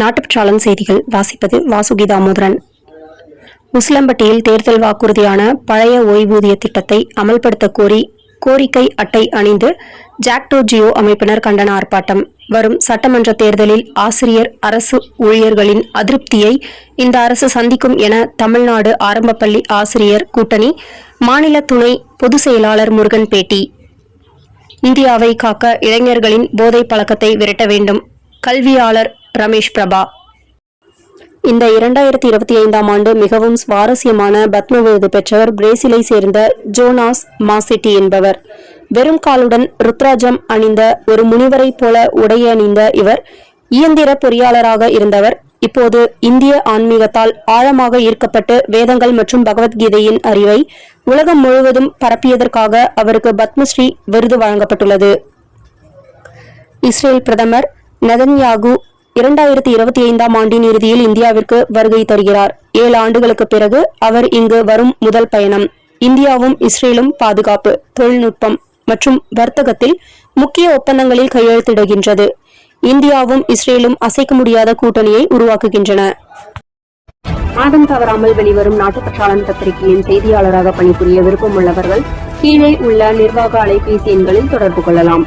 நாட்டுப்பற்றாளன் செய்திகள். வாசிப்பது வாசுகி தாமோதரன் உசிலம்பட்டியில் தேர்தல் வாக்குறுதியான பழைய ஓய்வூதிய திட்டத்தை அமல்படுத்த கோரி கோரிக்கை அட்டை அணிந்து ஜாக்டோ ஜியோ அமைப்பினர் கண்டன ஆர்ப்பாட்டம். வரும் சட்டமன்ற தேர்தலில் ஆசிரியர் அரசு ஊழியர்களின் அதிருப்தியை இந்த அரசு சந்திக்கும் என தமிழ்நாடு ஆரம்பப்பள்ளி ஆசிரியர் கூட்டணி மாநில துணை பொதுச் செயலாளர் முருகன் பேட்டி. இந்தியாவை காக்க இளைஞர்களின் போதை பழக்கத்தை விரட்ட வேண்டும். கல்வியாளர் ரமேஷ் பிரபா. இந்த இரண்டாயிரத்தி இருபத்தி ஐந்தாம் ஆண்டு மிகவும் சுவாரஸ்யமான பத்ம விருது பெற்றவர் பிரேசிலை சேர்ந்த ஜோனாஸ் மாசிட்டி என்பவர். வெறும் காலுடன் ருத்ராஜம் அணிந்த ஒரு முனிவரைப் போல உடை அணிந்த இவர் இயந்திர பொறியாளராக இருந்தவர். இப்போது இந்திய ஆன்மீகத்தால் ஆழமாக ஈர்க்கப்பட்டு வேதங்கள் மற்றும் பகவத்கீதையின் அறிவை உலகம் முழுவதும் பரப்பியதற்காக அவருக்கு பத்மஸ்ரீ விருது வழங்கப்பட்டுள்ளது. இஸ்ரேல் பிரதமர் நெதன்யாகு இரண்டாயிரத்தி இருபத்தி ஐந்தாம் ஆண்டின் இறுதியில் இந்தியாவிற்கு வருகை தருகிறார். ஏழு ஆண்டுகளுக்கு பிறகு அவர் இங்கு வரும் முதல் பயணம். இந்தியாவும் இஸ்ரேலும் பாதுகாப்பு தொழில்நுட்பம் மற்றும் வர்த்தகத்தில் முக்கிய ஒப்பந்தங்களில் கையெழுத்திடுகின்றது. இந்தியாவும் இஸ்ரேலும் அசைக்க முடியாத கூட்டணியை உருவாக்குகின்றன. மாதம் தவறாமல் வெளிவரும் நாட்டுப்பற்றாளன் பத்திரிகையின் செய்தியாளராக பணிபுரிய விருப்பமுள்ளவர்கள் கீழே உள்ள நிர்வாக அலைபேசி எண்களில் தொடர்பு கொள்ளலாம்.